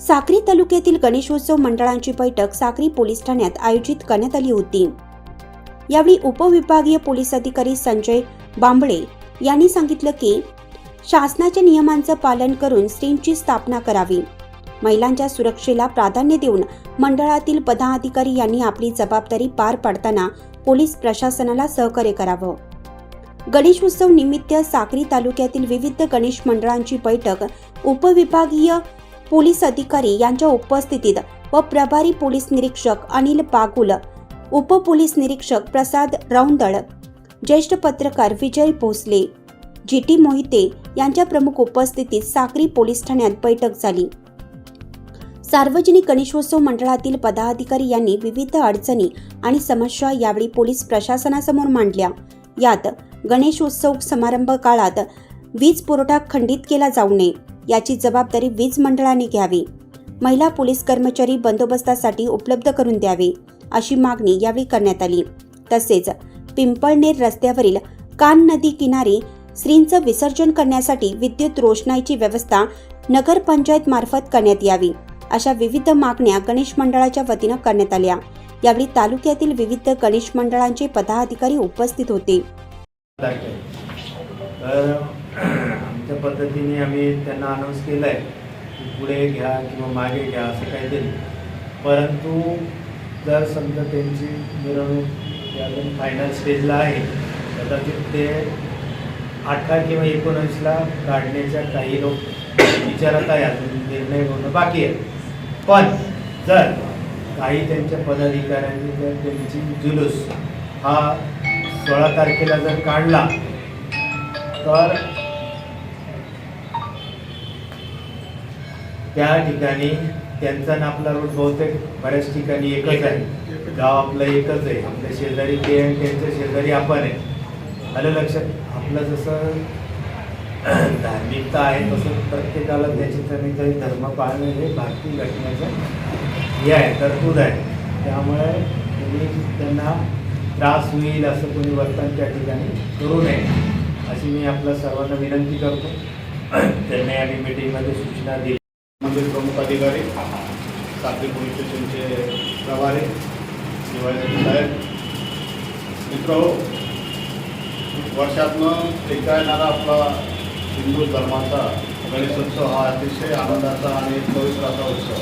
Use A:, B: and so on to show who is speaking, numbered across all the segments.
A: साक्री तालुक्यातील गणेशोत्सव मंडळांची बैठक साक्री पोलीस ठाण्यात आयोजित करण्यात आली होती. यावेळी उपविभागीय पोलीस अधिकारी संजय बांबळे यांनी सांगितलं की शासनाच्या नियमांचं पालन करून स्त्रींची स्थापना करावी. महिलांच्या सुरक्षेला प्राधान्य देऊन मंडळातील पदाधिकारी यांनी आपली जबाबदारी पार पाडताना पोलीस प्रशासनाला सहकार्य करावं. गणेशोत्सव निमित्त साक्री तालुक्यातील विविध गणेश मंडळांची बैठक उपविभागीय पोलीस अधिकारी यांच्या उपस्थितीत व प्रभारी पोलीस निरीक्षक अनिल बागुल उपपोलीस निरीक्षक प्रसाद रौंदळ ज्येष्ठ पत्रकार विजय भोसले जी टी मोहिते यांच्या प्रमुख उपस्थितीत साक्री पोलीस ठाण्यात बैठक झाली. सार्वजनिक गणेशोत्सव मंडळातील पदाधिकारी यांनी विविध अडचणी आणि समस्या यावेळी पोलीस प्रशासनासमोर मांडल्या. यात गणेशोत्सव समारंभ काळात वीज पुरवठा खंडित केला जाऊ नये. याची जबाबदारी वीज मंडळाने घ्यावी. महिला पोलीस कर्मचारी बंदोबस्तासाठी उपलब्ध करून द्यावे अशी मागणी यावेळी करण्यात आली. तसेच पिंपळनेर रस्त्यावरील कान नदी किनारी स्त्रींचं विसर्जन करण्यासाठी विद्युत रोषणाईची व्यवस्था नगरपंचायत मार्फत करण्यात यावी अशा विविध मागण्या गणेश मंडळाच्या वतीनं करण्यात आल्या. यावेळी तालुक्यातील विविध गणेश मंडळांचे पदाधिकारी उपस्थित होते
B: तारीख आहे. तर आमच्या पद्धतीने आम्ही त्यांना अनाऊन्स केलं आहे की पुढे घ्या किंवा मागे घ्या असं काहीतरी. परंतु जर समजा त्यांची मिरवणूक अजून फायनल स्टेजला आहे कदाचित ते अठरा किंवा एकोणीसला काढण्याच्या काही लोक विचारत आहे अजून निर्णय होणं बाकी आहे. पण जर काही त्यांच्या पदाधिकाऱ्यांनी जर त्यांची जुलूस हा सोळा तारखेला जर काढला तर त्या ठिकाणी त्यांचा ना आपला रोड बहुतेक बऱ्याच ठिकाणी एकच आहे. गाव आपलं एकच आहे. आपल्या शेजारी ते आणि त्यांच्या शेजारी आपण आहे. आलं लक्षात? आपलं जसं धार्मिकता आहे तसं प्रत्येकाला त्याची तरी काही धर्म पाळणे हे भारतीय घटनेचं हे आहे तरतूद आहे. त्यामुळे तुम्ही त्यांना त्रास होईल असं कोणी वर्तन त्या ठिकाणी करू नये. अशी मी आपल्या सर्वांना विनंती करतो. त्यांना या मीटिंगमध्ये सूचना दिली.
C: मंदिर प्रमुख अधिकारी साखरी पोलीस स्टेशनचे प्रभारी शिवाजी साहेब मित्र वर्षातनं एकदा येणारा आपला हिंदू धर्माचा गणेशोत्सव हा अतिशय आनंदाचा आणि पवित्राचा उत्सव.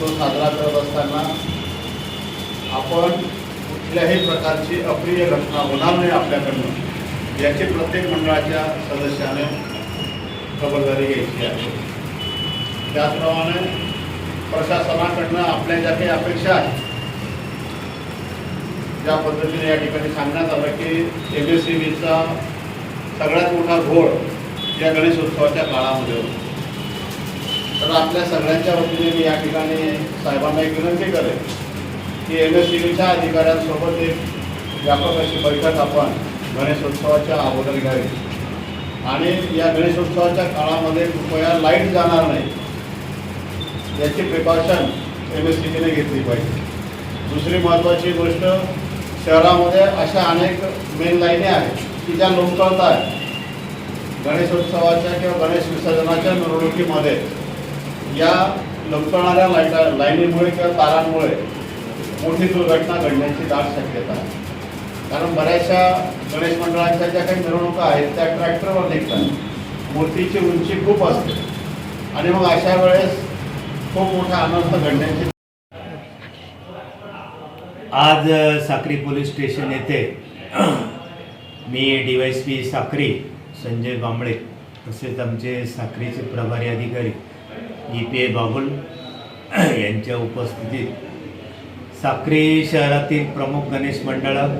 C: तो साजरा करत असताना आपण कुठल्याही प्रकारची अप्रिय घटना होणार नाही आपल्याकडनं याची प्रत्येक मंडळाच्या सदस्याने खबरदारी घ्यायची आहे. त्याचप्रमाणे प्रशासनाकडनं आपल्या ज्या काही अपेक्षा आहेत ज्या पद्धतीने या ठिकाणी सांगण्यात आलं की एम एस सी बीचा सगळ्यात मोठा घोळ या गणेशोत्सवाच्या काळामध्ये होतो. तर आपल्या सगळ्यांच्या वतीने मी या ठिकाणी साहेबांना एक विनंती करेन की एम एस सी बीच्या अधिकाऱ्यांसोबत एक व्यापक अशी बैठक आपण गणेशोत्सवाच्या अगोदर घ्यावी. आणि या गणेशोत्सवाच्या काळामध्ये कृपया लाइट जाणार नाही. याची प्रिकॉशन एम एस टी सीने घेतली पाहिजे. दुसरी महत्त्वाची गोष्ट शहरामध्ये अशा अनेक मेन लाईनी आहेत की ज्या लोंबकळत आहेत. गणेशोत्सवाच्या किंवा गणेश विसर्जनाच्या मिरवणुकीमध्ये या लोंबकळणाऱ्या लाईटा लाईनीमुळे किंवा तारांमुळे मोठी दुर्घटना घडण्याची दाट शक्यता आहे. कारण बऱ्याचशा गणेश मंडळांच्या ज्या काही मिरवणुका आहेत त्या ट्रॅक्टरवर निघतात. मूर्तीची उंची खूप असते. आणि मग अशा वेळेस खूप मोठा अनर्थ घडण्याची
B: आज साक्री पोलीस स्टेशन येथे मी D Y P Sakri Sanjay Bambale तसेच आमचे साक्रीचे प्रभारी अधिकारी ई पी ए बाबुल यांच्या उपस्थितीत साक्री शहरातील प्रमुख गणेश मंडळं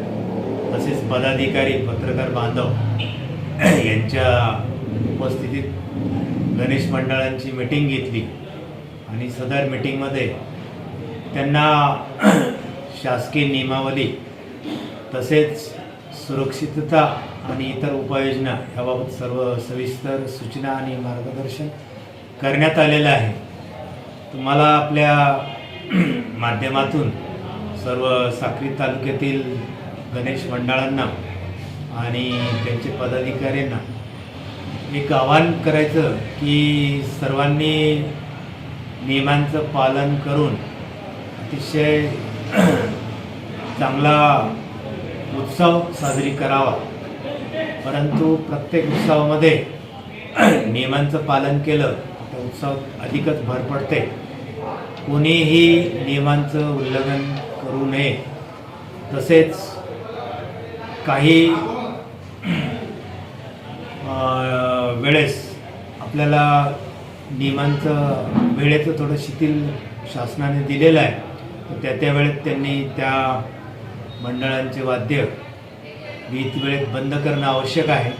B: तसेच पदाधिकारी पत्रकार बांधव यांच्या उपस्थितीत गणेश मंडळांची मिटिंग घेतली. आणि सदर मिटिंगमध्ये त्यांना शासकीय नियमावली तसेच सुरक्षितता आणि इतर उपाययोजना याबाबत सर्व सविस्तर सूचना आणि मार्गदर्शन करण्यात आलेलं आहे. तुम्हाला आपल्या माध्यमातून सर्व साक्री तालुक्यातील गणेश मंडळांना आणि त्यांचे पदाधिकाऱ्यांना एक आवाहन करायचं की सर्वांनी नियमांचं पालन करून अतिशय चांगला उत्सव साजरी करावा. परंतु प्रत्येक उत्सवामध्ये नियमांचं पालन केलं तर उत्सव अधिकच भर पडते. कोणीही नियमांचं उल्लंघन करू नये. तसेच काही वेळेस आपल्याला नियमांचं वेळेचं थोडं शिथिल शासनाने दिलेलं आहे. त्या त्या वेळेत त्यांनी त्या मंडळांचे वाद्य वीज वेळेत बंद करणं आवश्यक आहे.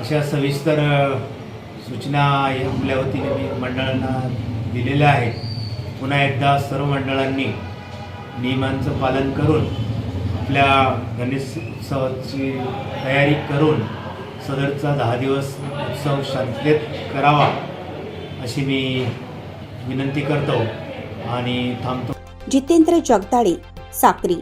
B: अशा सविस्तर सूचना या आपल्या वतीने मी मंडळांना दिलेल्या आहेत. पुन्हा एकदा सर्व मंडळांनी नियमांचं पालन करून आपल्या गणेश उत्सवाची तयारी करून सदरचा दहा दिवस उत्सव शांततेत करावा अशी मी विनंती करतो आणि थांबतो.
A: जितेंद्र जगदाळे साक्री.